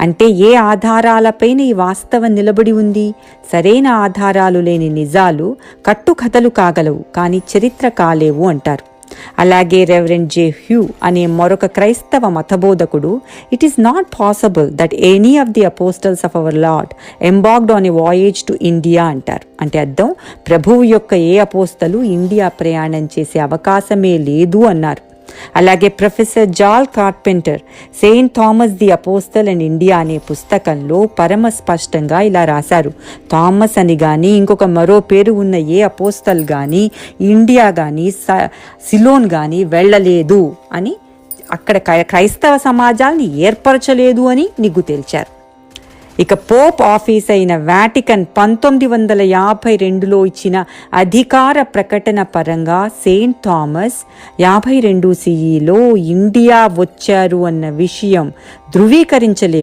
అంటే ఏ ఆధారాలపైన ఈ వాస్తవం నిలబడి ఉంది? సరైన ఆధారాలు లేని నిజాలు కట్టుకథలు కాగలవు కానీ చరిత్ర కాలేవు అంటారు. అలాగే రెవరెండ్ జే హ్యూ అనే మరొక క్రైస్తవ మతబోధకుడు it is not possible that any of the apostles of our lord embarked on a voyage to India అంటారు. అంటే అర్థం ప్రభువు యొక్క ఏ అపోస్తలు ఇండియా ప్రయాణం చేసే అవకాశమే లేదు అన్నారు. అలాగే ప్రొఫెసర్ జాల్ Carpenter Saint Thomas the apostle and India అనే పుస్తకంలో పరమ స్పష్టంగా ఇలా రాశారు. థామస్ అని కానీ ఇంకొక మరో పేరు ఉన్న ఏ అపోస్తల్ కానీ ఇండియా కానీ సిలోన్ కానీ వెళ్ళలేదు అని అక్కడ క్రై- క్రైస్తవ సమాజాన్ని ఏర్పరచలేదు అని నిగ్గు తేల్చారు. ఇక పోప్ ఆఫీస్ అయిన వాటికన్ పంతొమ్మిది వందల యాభై రెండులో ఇచ్చిన అధికార ప్రకటన పరంగా సెయింట్ థామస్ యాభై రెండు సిఈలో ఇండియా వచ్చారు అన్న విషయం ధృవీకరించలేదు